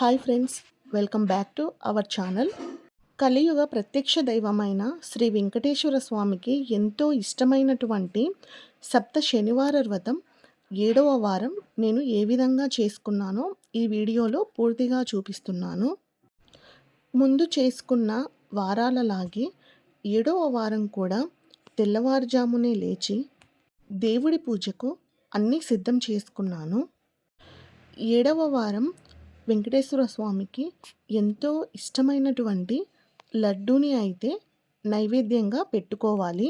Hi friends welcome back to our channel. కలియుగ ప్రత్యక్ష దైవమైన శ్రీ వెంకటేశ్వర స్వామికి ఎంతో ఇష్టమైనటువంటి సప్త శనివార వ్రతం ఏడవ వారం నేను ఏ విధంగా చేసుకున్నానో ఈ వీడియోలో పూర్తిగా చూపిస్తున్నాను. ముందు చేసుకున్న వారాలలాగే ఏడవ వారం కూడా తెల్లవారుజామునే లేచి దేవుడి పూజకు అన్నీ సిద్ధం చేసుకున్నాను. ఏడవ వారం వెంకటేశ్వర స్వామికి ఎంతో ఇష్టమైనటువంటి లడ్డూని అయితే నైవేద్యంగా పెట్టుకోవాలి.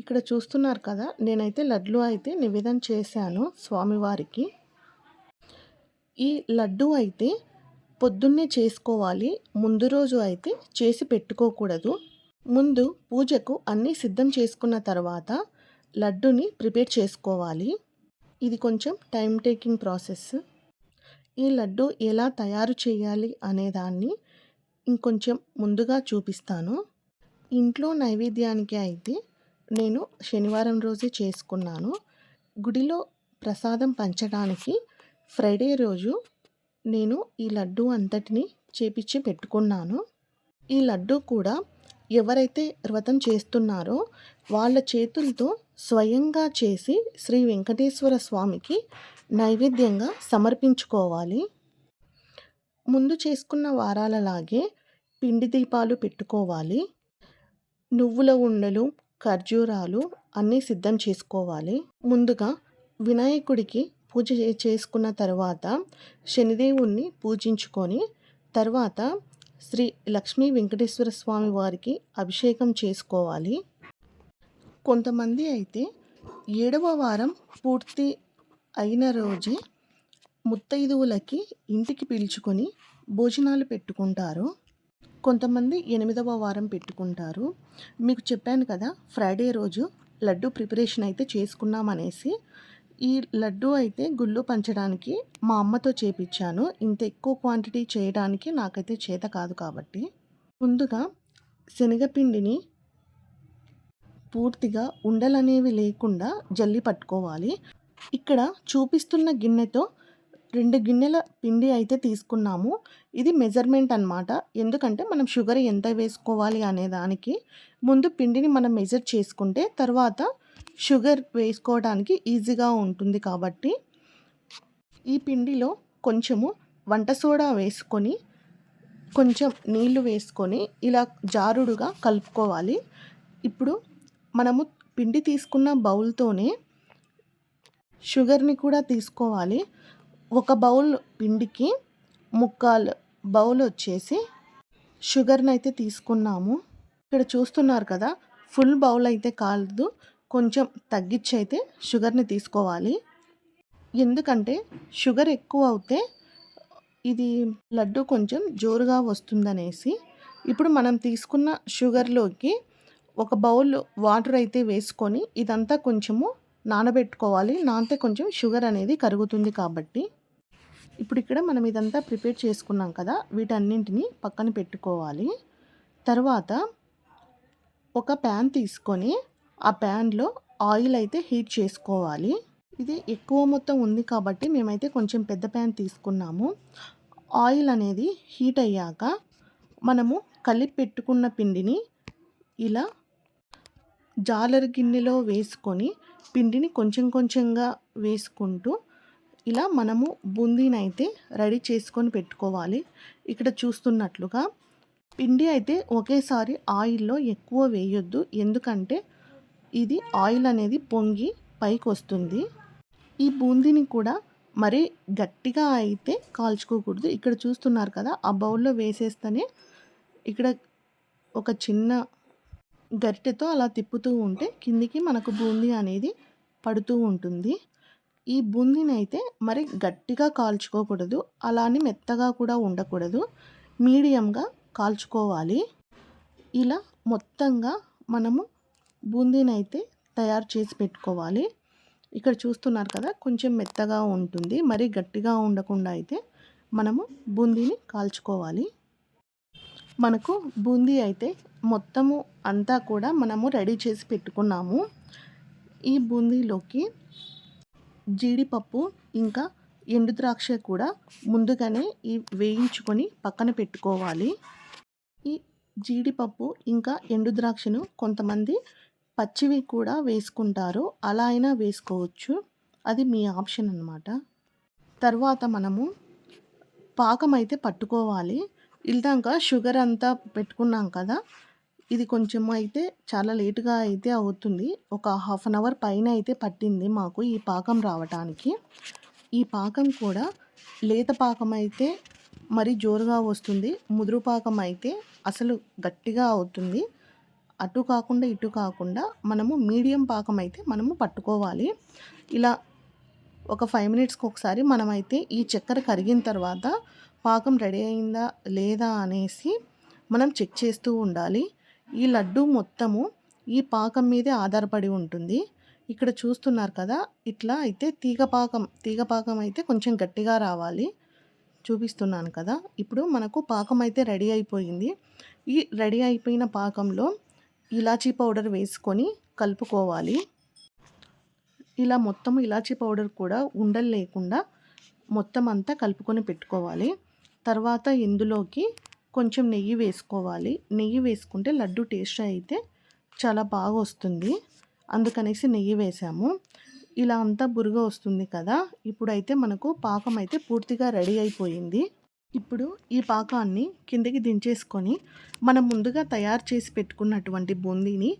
ఇక్కడ చూస్తున్నారు కదా నేనైతే లడ్లు అయితే నివేదన చేశాను స్వామివారికి. ఈ లడ్డు అయితే పొద్దున్నే చేసుకోవాలి ముందు రోజు అయితే చేసి పెట్టుకోకూడదు. ముందు పూజకు అన్నీ సిద్ధం చేసుకున్న తర్వాత లడ్డుని ప్రిపేర్ చేసుకోవాలి. ఇది కొంచెం టైం టేకింగ్ ప్రాసెస్. ఈ లడ్డు ఎలా తయారు చేయాలి అనేదాన్ని ఇంకొంచెం ముందుగా చూపిస్తాను. ఇంట్లో నైవేద్యానికి అయితే నేను శనివారం రోజే చేసుకున్నాను. గుడిలో ప్రసాదం పంచడానికి ఫ్రైడే రోజు నేను ఈ లడ్డు అంతటిని చేపించి పెట్టుకున్నాను. ఈ లడ్డు కూడా ఎవరైతే వ్రతం చేస్తున్నారో వాళ్ళ చేతులతో స్వయంగా చేసి శ్రీ వెంకటేశ్వర స్వామికి నైవేద్యంగా సమర్పించుకోవాలి. ముందు చేసుకున్న వారాలలాగే పిండి దీపాలు పెట్టుకోవాలి. నువ్వుల ఉండలు ఖర్జూరాలు అన్నీ సిద్ధం చేసుకోవాలి. ముందుగా వినాయకుడికి పూజ చేసుకున్న తర్వాత శనిదేవుణ్ణి పూజించుకొని తర్వాత శ్రీ లక్ష్మీ వెంకటేశ్వర స్వామి వారికి అభిషేకం చేసుకోవాలి. కొంతమంది అయితే ఏడవ వారం పూర్తి అయిన రోజే ముత్తైదువులకి ఇంటికి పిలుచుకొని భోజనాలు పెట్టుకుంటారు. కొంతమంది ఎనిమిదవ వారం పెట్టుకుంటారు. మీకు చెప్పాను కదా ఫ్రైడే రోజు లడ్డు ప్రిపరేషన్ అయితే చేసుకున్నామనేసి ఈ లడ్డు అయితే గుళ్ళు పంచడానికి మా అమ్మతో చేపించాను ఇంత ఎక్కువ క్వాంటిటీ చేయడానికి నాకైతే చేత కాదు కాబట్టి. ముందుగా శనగపిండిని పూర్తిగా ఉండలనేవి లేకుండా జల్లి పట్టుకోవాలి. ఇక్కడ చూపిస్తున్న గిన్నెతో రెండు గిన్నెల పిండి అయితే తీసుకున్నాము. ఇది మెజర్మెంట్ అనమాట ఎందుకంటే మనం షుగర్ ఎంత వేసుకోవాలి అనే దానికి ముందు పిండిని మనం మెజర్ చేసుకుంటే తర్వాత షుగర్ వేసుకోవడానికి ఈజీగా ఉంటుంది కాబట్టి ఈ పిండిలో కొంచెము వంట సోడా వేసుకొని కొంచెం నీళ్ళు వేసుకొని ఇలా జారుడుగా కలుపుకోవాలి. ఇప్పుడు మనము పిండి తీసుకున్న బౌల్తోనే షుగర్ని కూడా తీసుకోవాలి. ఒక బౌల్ పిండికి ముక్కాలు బౌల్ వచ్చేసి షుగర్ని అయితే తీసుకున్నాము. ఇక్కడ చూస్తున్నారు కదా ఫుల్ బౌల్ అయితే కాదు కొంచెం తగ్గించి అయితే షుగర్ని తీసుకోవాలి. ఎందుకంటే షుగర్ ఎక్కువ అవుతే ఇది లడ్డు కొంచెం జోరుగా వస్తుందనేసి ఇప్పుడు మనం తీసుకున్న షుగర్లోకి ఒక బౌల్ వాటర్ అయితే వేసుకొని ఇదంతా కొంచెము నానబెట్టుకోవాలి. నానితే కొంచెం షుగర్ అనేది కరుగుతుంది కాబట్టి. ఇప్పుడు ఇక్కడ మనం ఇదంతా ప్రిపేర్ చేసుకున్నాం కదా వీటన్నింటినీ పక్కన పెట్టుకోవాలి. తర్వాత ఒక ప్యాన్ తీసుకొని ఆ ప్యాన్లో ఆయిల్ అయితే హీట్ చేసుకోవాలి. ఇది ఎక్కువ మొత్తం ఉంది కాబట్టి మేమైతే కొంచెం పెద్ద ప్యాన్ తీసుకున్నాము. ఆయిల్ అనేది హీట్ అయ్యాక మనము కలిపి పెట్టుకున్న పిండిని ఇలా జాలర్ గిన్నెలో వేసుకొని పిండిని కొంచెం కొంచెంగా వేసుకుంటూ ఇలా మనము బూందీని అయితే రెడీ చేసుకొని పెట్టుకోవాలి. ఇక్కడ చూస్తున్నట్లుగా పిండి అయితే ఒకేసారి ఆయిల్లో ఎక్కువ వేయొద్దు. ఎందుకంటే ఇది ఆయిల్ అనేది పొంగి పైకి వస్తుంది ఈ బూందీని కూడా మరీ గట్టిగా అయితే కాల్చుకోకూడదు. ఇక్కడ చూస్తున్నారు కదా ఆ బౌల్లో వేసేస్తేనే ఇక్కడ ఒక చిన్న గరిటెతో అలా తిప్పుతూ ఉంటే కిందికి మనకు బూందీ అనేది పడుతూ ఉంటుంది. ఈ బూందీని అయితే మరి గట్టిగా కాల్చుకోకూడదు అలానే మెత్తగా కూడా ఉండకూడదు. మీడియంగా కాల్చుకోవాలి. ఇలా మొత్తంగా మనము బూందీని అయితే తయారు చేసి పెట్టుకోవాలి. ఇక్కడ చూస్తున్నారు కదా కొంచెం మెత్తగా ఉంటుంది మరీ గట్టిగా ఉండకుండా అయితే మనము బూందీని కాల్చుకోవాలి. మనకు బూందీ అయితే మొత్తము అంతా కూడా మనము రెడీ చేసి పెట్టుకున్నాము. ఈ బూందీలోకి జీడిపప్పు ఇంకా ఎండు ద్రాక్ష కూడా ముందుగానే ఈ వేయించుకొని పక్కన పెట్టుకోవాలి. ఈ జీడిపప్పు ఇంకా ఎండు ద్రాక్షను కొంతమంది పచ్చివి కూడా వేసుకుంటారు. అలా అయినా వేసుకోవచ్చు. అది మీ ఆప్షన్ అనమాట తర్వాత మనము పాకం అయితే పట్టుకోవాలి. ఇల్దాక షుగర్ అంతా పెట్టుకున్నాం కదా ఇది కొంచెం అయితే చాలా లేటుగా అయితే అవుతుంది. ఒక హాఫ్ అన్ అవర్ పైన అయితే పట్టింది మాకు ఈ పాకం రావటానికి. ఈ పాకం కూడా లేత పాకం అయితే మరి జోరుగా వస్తుంది. ముదురు పాకం అయితే అసలు గట్టిగా అవుతుంది. అటు కాకుండా ఇటు కాకుండా మనము మీడియం పాకం అయితే మనము పట్టుకోవాలి. ఇలా ఒక ఫైవ్ మినిట్స్కి ఒకసారి మనమైతే ఈ చక్కెర కరిగిన తర్వాత పాకం రెడీ అయిందా లేదా అనేసి మనం చెక్ చేస్తూ ఉండాలి. ఈ లడ్డు మొత్తము ఈ పాకం మీదే ఆధారపడి ఉంటుంది. ఇక్కడ చూస్తున్నారు కదా ఇట్లా అయితే తీగ పాకం తీగ పాకం అయితే కొంచెం గట్టిగా రావాలి. చూపిస్తున్నాను కదా ఇప్పుడు మనకు పాకం అయితే రెడీ అయిపోయింది. ఈ రెడీ అయిపోయిన పాకంలో ఇలాచీ పౌడర్ వేసుకొని కలుపుకోవాలి. ఇలా మొత్తం ఇలాచీ పౌడర్ కూడా ఉండలు లేకుండా మొత్తం అంతా కలుపుకొని పెట్టుకోవాలి. తర్వాత ఇందులోకి కొంచెం నెయ్యి వేసుకోవాలి. నెయ్యి వేసుకుంటే లడ్డు టేస్ట్ అయితే చాలా బాగా వస్తుంది. అందుకనేసి నెయ్యి వేసాము. ఇలా అంతా బురుగ వస్తుంది కదా ఇప్పుడైతే మనకు పాకం అయితే పూర్తిగా రెడీ అయిపోయింది. ఇప్పుడు ఈ పాకాన్ని కిందకి దించేసుకొని మనం ముందుగా తయారు చేసి పెట్టుకున్నటువంటి బూందీని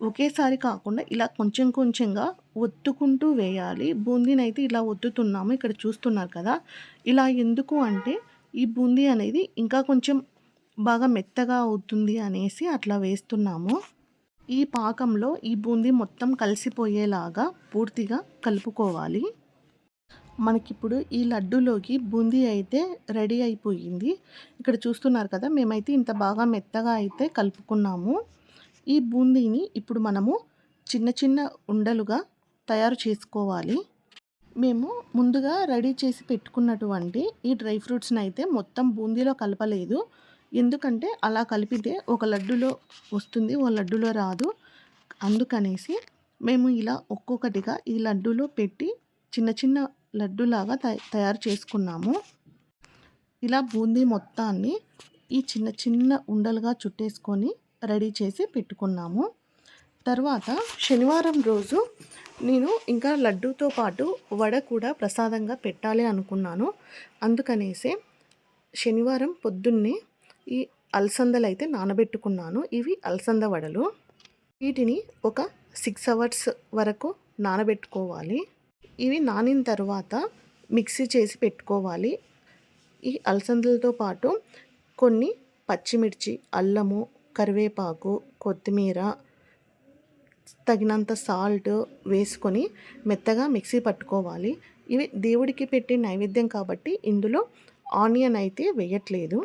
ఒకేసారి కాకుండా ఇలా కొంచెం కొంచెంగా ఒత్తుకుంటూ వేయాలి. బూందీని అయితే ఇలా ఒత్తుతున్నాము. ఇక్కడ చూస్తున్నారు కదా. ఇలా ఎందుకు అంటే ఈ బూందీ అనేది ఇంకా కొంచెం బాగా మెత్తగా అవుతుంది అనేసి అట్లా వేస్తున్నాము. ఈ పాకంలో ఈ బూందీ మొత్తం కలిసిపోయేలాగా పూర్తిగా కలుపుకోవాలి. మనకిప్పుడు ఈ లడ్డులోకి బూందీ అయితే రెడీ అయిపోయింది. ఇక్కడ చూస్తున్నారు కదా. మేమైతే ఇంత బాగా మెత్తగా అయితే కలుపుకున్నాము. ఈ బూందీని ఇప్పుడు మనము చిన్న చిన్న ఉండలుగా తయారు చేసుకోవాలి. మేము ముందుగా రెడీ చేసి పెట్టుకున్నటువంటి ఈ డ్రై ఫ్రూట్స్ని అయితే మొత్తం బూందీలో కలపలేదు. ఎందుకంటే అలా కలిపితే ఒక లడ్డులో వస్తుంది ఓ లడ్డులో రాదు. అందుకనేసి మేము ఇలా ఒక్కొక్కటిగా ఈ లడ్డూలో పెట్టి చిన్న చిన్న లడ్డులాగా తయారు చేసుకున్నాము. ఇలా బూందీ మొత్తాన్ని ఈ చిన్న చిన్న ఉండలుగా చుట్టేసుకొని రెడీ చేసి పెట్టుకున్నాము. తర్వాత శనివారం రోజు నేను ఇంకా లడ్డూతో పాటు వడ కూడా ప్రసాదంగా పెట్టాలి అనుకున్నాను. అందుకనేసే శనివారం పొద్దున్నే ఈ అలసందలు అయితే నానబెట్టుకున్నాను. ఇవి అలసంద వడలు. వీటిని ఒక సిక్స్ అవర్స్ వరకు నానబెట్టుకోవాలి. ఇవి నానిన తర్వాత మిక్సీ చేసి పెట్టుకోవాలి. ఈ అలసందలతో పాటు కొన్ని పచ్చిమిర్చి అల్లము కరివేపాకు కొత్తిమీర తగినంత సాల్ట్ వేసుకొని మెత్తగా మిక్సీ పట్టుకోవాలి. ఇవి దేవుడికి పెట్టి నైవేద్యం కాబట్టి ఇందులో ఆనియన్ అయితే వేయట్లేదు.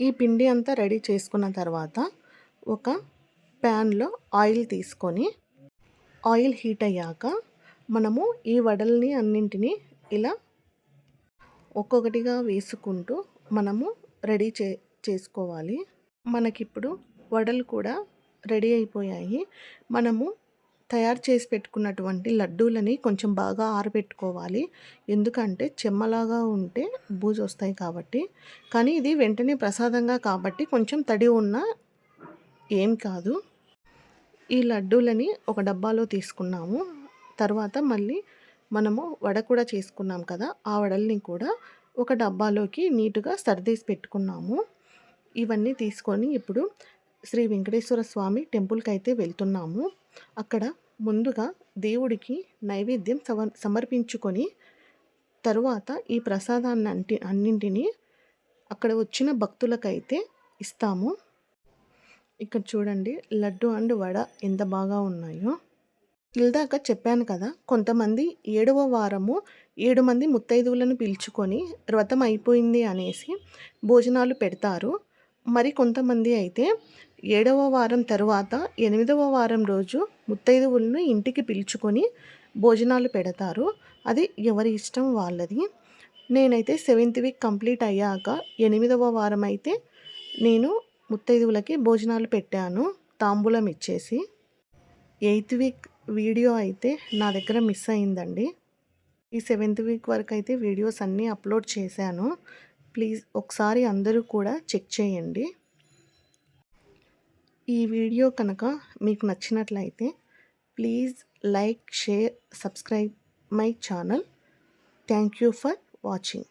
ఈ పిండి అంతా రెడీ చేసుకున్న తర్వాత ఒక ప్యాన్లో ఆయిల్ తీసుకొని ఆయిల్ హీట్ అయ్యాక మనము ఈ వడల్ని అన్నింటినీ ఇలా ఒక్కొక్కటిగా వేసుకుంటూ మనము రెడీ చే చేసుకోవాలి. మనకిప్పుడు వడలు కూడా రెడీ అయిపోయాయి. మనము తయారు చేసి పెట్టుకున్నటువంటి లడ్డూలని కొంచెం బాగా ఆరబెట్టుకోవాలి. ఎందుకంటే చెమ్మలాగా ఉంటే బూజు వస్తాయి కాబట్టి. కానీ ఇది వెంటనే ప్రసాదంగా కాబట్టి కొంచెం తడి ఉన్న ఏం కాదు. ఈ లడ్డూలని ఒక డబ్బాలో తీసుకున్నాము. తర్వాత మళ్ళీ మనము వడ కూడా చేసుకున్నాం కదా ఆ వడల్ని కూడా ఒక డబ్బాలోకి నీట్గా సర్దేసి పెట్టుకున్నాము. ఇవన్నీ తీసుకొని ఇప్పుడు శ్రీ వెంకటేశ్వర స్వామి టెంపుల్కి అయితే వెళ్తున్నాము. అక్కడ ముందుగా దేవుడికి నైవేద్యం సమర్పించుకొని తరువాత ఈ ప్రసాదాన్ని అంటి అన్నింటినీ అక్కడ వచ్చిన భక్తులకైతే ఇస్తాము. ఇక్కడ చూడండి లడ్డు అండ్ వడ ఎంత బాగా ఉన్నాయో. ఇల్దాక చెప్పాను కదా కొంతమంది ఏడవ వారము ఏడు మంది ముత్తైదువులను పిలుచుకొని వ్రతం అయిపోయింది అనేసి భోజనాలు పెడతారు. మరి కొంతమంది అయితే ఏడవ వారం తరువాత ఎనిమిదవ వారం రోజు ముత్తైదువులను ఇంటికి పిలుచుకొని భోజనాలు పెడతారు. అది ఎవరి ఇష్టం వాళ్ళది. నేనైతే సెవెంత్ వీక్ కంప్లీట్ అయ్యాక ఎనిమిదవ వారం అయితే నేను ముత్తైదువులకి భోజనాలు పెట్టాను తాంబూలం ఇచ్చేసి. ఎయిత్ వీక్ వీడియో అయితే నా దగ్గర మిస్ అయిందండి. ఈ సెవెంత్ వీక్ వరకు అయితే వీడియోస్ అన్నీ అప్లోడ్ చేశాను. ప్లీజ్ ఒకసారి అందరూ కూడా చెక్ చేయండి. ఈ వీడియో కనుక మీకు నచ్చినట్లయితే please like share subscribe my channel. Thank you for watching.